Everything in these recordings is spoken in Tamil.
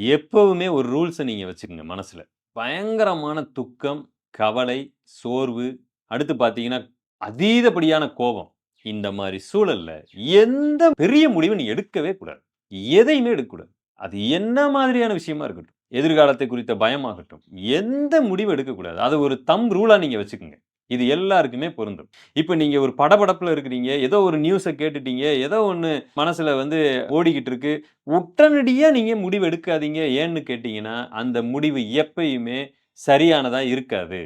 எப்பவுமே ஒரு ரூல்ஸை நீங்கள் வச்சுக்கோங்க மனசில் பயங்கரமான துக்கம், கவலை, சோர்வு, அடுத்து பார்த்தீங்கன்னா, அதீதப்படியான கோபம். இந்த மாதிரி சூழல்ல எந்த பெரிய முடிவை நீ எடுக்கவே கூடாது. எதையுமே எடுக்கக்கூடாது. அது என்ன மாதிரியான விஷயமா இருக்கட்டும். எதிர்காலத்தை குறித்த பயமாகட்டும். எந்த முடிவும் எடுக்கக்கூடாது. அது ஒரு தம் ரூலாக நீங்கள் வச்சுக்கோங்க இது எல்லாருக்குமே பொருந்தும். இப்போ நீங்கள் ஒரு படபடப்பில் இருக்கிறீங்க. ஏதோ ஒரு நியூஸை கேட்டுட்டீங்க. ஏதோ ஒன்று மனசில் வந்து ஓடிக்கிட்டு இருக்கு. உடனடியாக நீங்கள் முடிவு எடுக்காதீங்க. ஏன்னு கேட்டிங்கன்னா அந்த முடிவு எப்பயுமே சரியானதாக இருக்காது.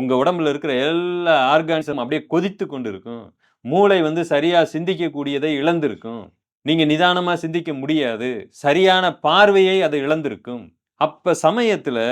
உங்கள் உடம்புல இருக்கிற எல்லா ஆர்கானிசம் அப்படியே கொதித்து கொண்டு இருக்கும். மூளை வந்து சரியாக சிந்திக்கக்கூடியதை இழந்திருக்கும். நீங்கள் நிதானமாக சிந்திக்க முடியாது. சரியான பார்வையை அது இழந்திருக்கும். அப்போ சமயத்தில்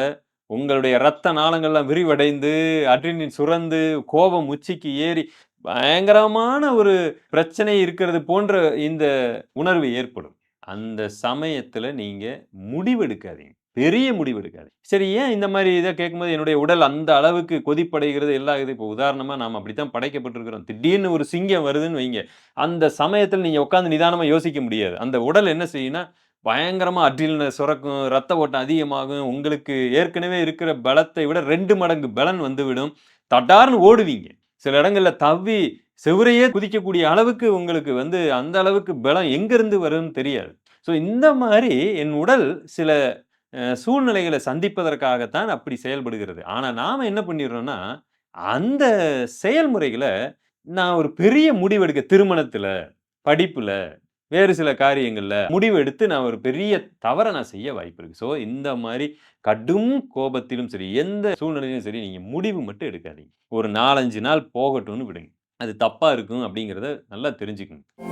உங்களுடைய ரத்த நாளங்கள்லாம் விரிவடைந்து, அட்ரினின் சுரந்து, கோபம் உச்சிக்கு ஏறி, பயங்கரமான ஒரு பிரச்சனை இருக்கிறது போன்ற இந்த உணர்வு ஏற்படும். அந்த சமயத்தில் நீங்கள் முடிவெடுக்காதீங்க. பெரிய முடிவெடுக்காதீங்க சரி ஏன் இந்த மாதிரி இதை கேட்கும்போது என்னுடைய உடல் அந்த அளவுக்கு கொதிப்படைகிறது எல்லாம் இது இப்போ உதாரணமாக நாம் அப்படி தான் படைக்கப்பட்டிருக்கிறோம். திடீர்னு ஒரு சிங்கம் வருதுன்னு வைங்க. அந்த சமயத்தில் நீங்கள் உட்காந்து நிதானமாக யோசிக்க முடியாது. அந்த உடல் என்ன செய்யுன்னா பயங்கரமாக அட்ரினலின் சுரக்கும், ரத்த ஓட்டம் அதிகமாகும். உங்களுக்கு ஏற்கனவே இருக்கிற பலத்தை விட ரெண்டு மடங்கு பலன் வந்துவிடும். தட்டார்னு ஓடுவீங்க. சில இடங்களில் தவ்வி செவுரையே குதிக்கக்கூடிய அளவுக்கு உங்களுக்கு வந்து அந்த அளவுக்கு பலம் எங்கேருந்து வரும்னு தெரியாது. ஸோ இந்த மாதிரி என் உடல் சில சூழ்நிலைகளை சந்திப்பதற்காகத்தான் அப்படி செயல்படுகிறது. ஆனால் நாம் என்ன பண்ணிடுறோம்னா, அந்த செயல்முறைகளை நான் ஒரு பெரிய முடிவெடுக்க திருமணத்தில் படிப்பில் வேறு சில காரியங்கள்ல முடிவு எடுத்து நான் ஒரு பெரிய தவற நான் செய்ய வாய்ப்பு இருக்கு. ஸோ இந்த மாதிரி கடும் கோபத்திலும் சரி, எந்த சூழ்நிலையிலும் சரி நீங்க முடிவு மட்டும் எடுக்காதீங்க. ஒரு 4, 5 நாள் போகட்டும்னு விடுங்க. அது தப்பா இருக்கும் அப்படிங்கிறத நல்லா தெரிஞ்சுக்கணும்